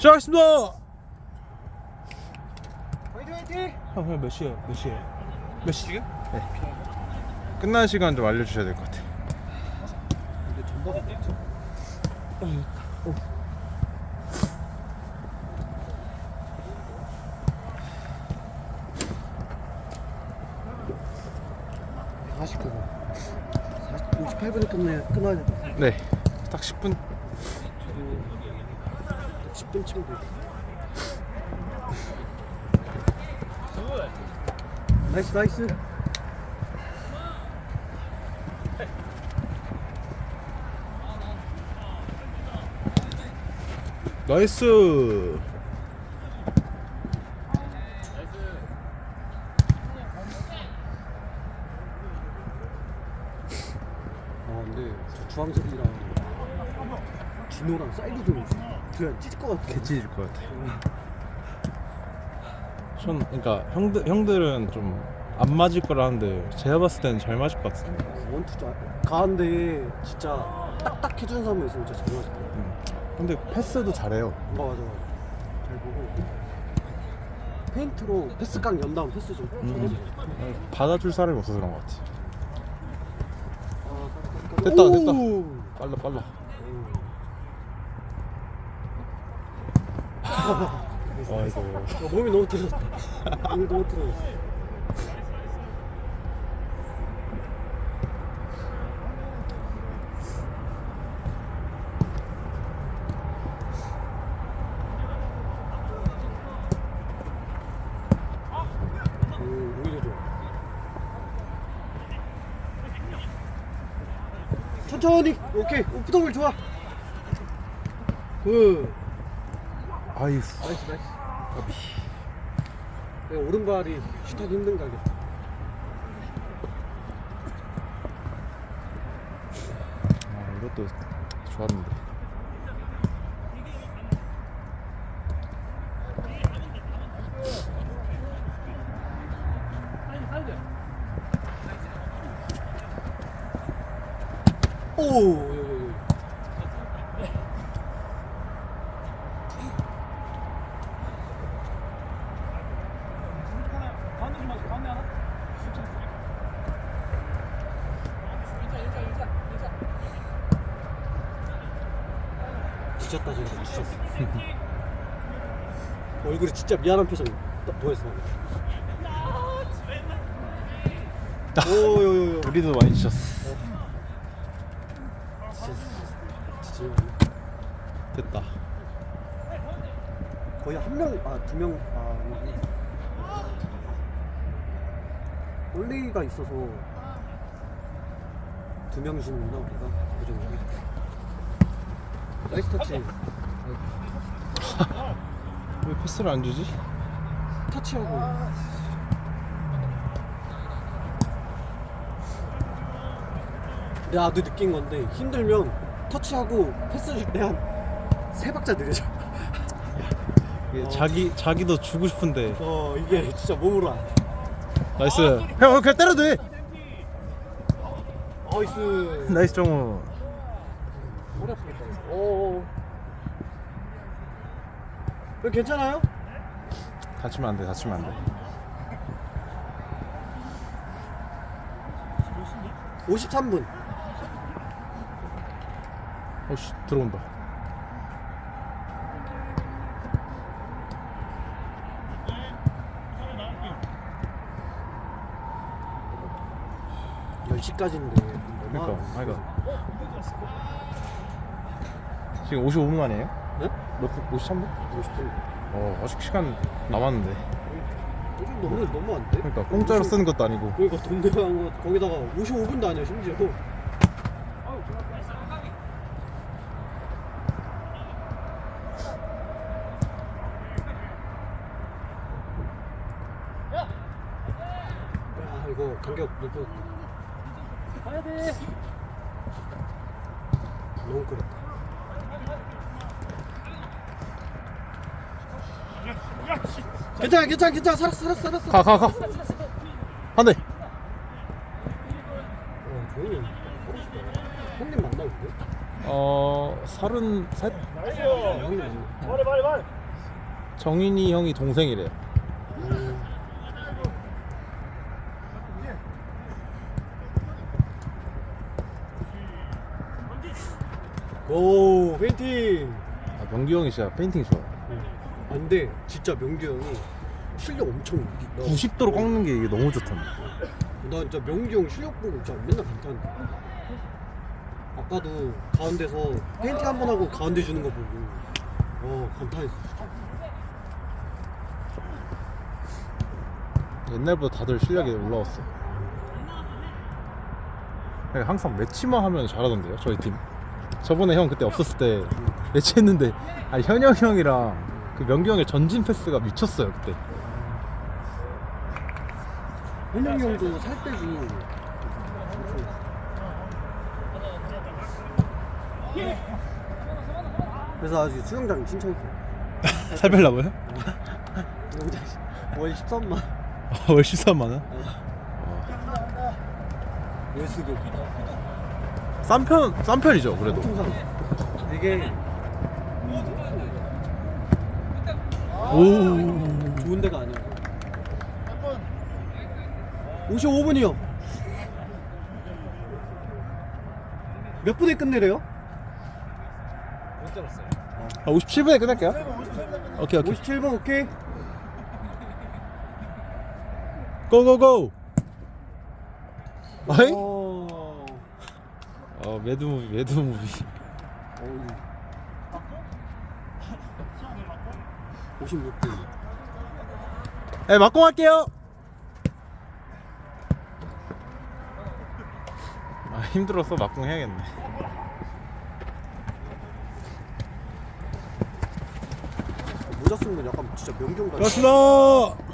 시작하겠습니다. 화이팅 화이팅! 형, 몇 시에요? 몇 시에요? 몇 시? 지금? 네. 끝난 시간 좀 알려주셔야 될 것 같아. 근데 전바가 뭐죠? 어. 49분 58분에 끝내, 끝나야 돼 네. 딱 10분. 10분 치면 돼 나이스 나이스. 나이스. 아 근데 저 주황색이랑 진호랑 사이드 좀 그냥 찢을 것 같아 개찢을 것 같아. 전 그러니까 형들 형들은 좀 안 맞을 거라는데 제가 봤을 때는 잘 맞을 것 같은데. 원투 자 가운데 진짜 딱딱 해주는 사람이 있으면 진짜 잘 맞을 거야 음. 근데 패스도 잘해요. 어, 맞아 맞아 잘 보고 페인트로 패스깡 연 다음 패스 좀 음. 받아줄 사람이 없어서 그런 것 같아. 아, 됐다, 오! 됐다. 빨라 빨라. 아이고. 어, 몸이 너무 틀어졌다. 몸이 너무 틀어졌어. 천천히. 오케이. 오프더블 좋아. 굿 아이. 나이스 나이스 내가 오른발이 슛하기 힘든 가게 아, 이것도 좋았는데. 오 뒤졌다 저기 뒤졌어 얼굴이 진짜 미안한 표정 딱 보였어 오요요요 우리도 많이 지쳤어. 진짜 진짜 됐다. 거의 한 명, 아, 두 명, 아, 올리가 있어서 두 명이시는구나, 우리가. 그죠? 나이스 터치. 왜 패스를 안 주지? 터치하고. 나도 느낀 건데, 힘들면 터치하고 패스 줄 때 한 세 박자 느려져. 이게 어. 자기 자기도 주고 싶은데. 어, 이게 진짜 몸으로 안 돼. 나이스. 형 그냥 때려도 돼. 나이스. 나이스 정우. 머리 아프겠다. 오. 왜 괜찮아요? 다치면 안 돼. 다치면 안 돼. 53분. 어씨 들어온다. 열 10시까지인데. 그러니까 아이가. 지금 55분 만이에요? 네? 몇 분? 53분? 50분. 어 아직 시간 남았는데. 요즘 너무 너무 안 돼? 그러니까 공짜로 쓰는 것도 아니고. 그러니까 돈 내고 거 거기다가 55분도 아니야 심지어. 야 이거 간격 높여졌다. 가야 돼. 너무 끌었다. 괜찮아 괜찮아 괜찮아 살았어 살았어 살았어. 가 가 가. 한 대. 어, 형. 형님 만나는데? 어 서른 셋. 형이 아니야. 정인이 형이 동생이래요. 오 페인팅. 아, 명규 형이 진짜 페인팅 좋아. 아, 근데 진짜 명규 형이 실력 엄청 있다. 90도로 꺾는 게 이게 너무 좋던데. 나 진짜 명규 형 실력 보고 진짜 맨날 감탄해. 아까도 가운데서 페인팅 한 번 하고 가운데 주는 거 보고 어 감탄했어. 옛날보다 다들 실력이 올라왔어. 그냥 항상 매치만 하면 잘하던데요, 저희 팀. 저번에 형 그때 없었을 때 매치했는데, 아니 현영 형이랑 그 명규 형의 전진 패스가 미쳤어요 그때. 현영이 형도 살 빼고 그래서 아직 수영장 신청했어 살? 영장 월 13만 월 13만 원? 예수교 싼 편, 싼 편이죠 그래도. 통상 이게 오. 좋은 데가 아니야 55분이요 몇 분에 끝내래요? 아, 57분에 끝낼게요. 오케이 오케이. 57분 오케이 고고고. 어이? 어... 어 매드 무비 매드 무비. 어이. 56분 네 막공 할게요. 아 힘들어서 막공 해야겠네. 모자 쓴건 약간 진짜 명경 같아 고맙습니다.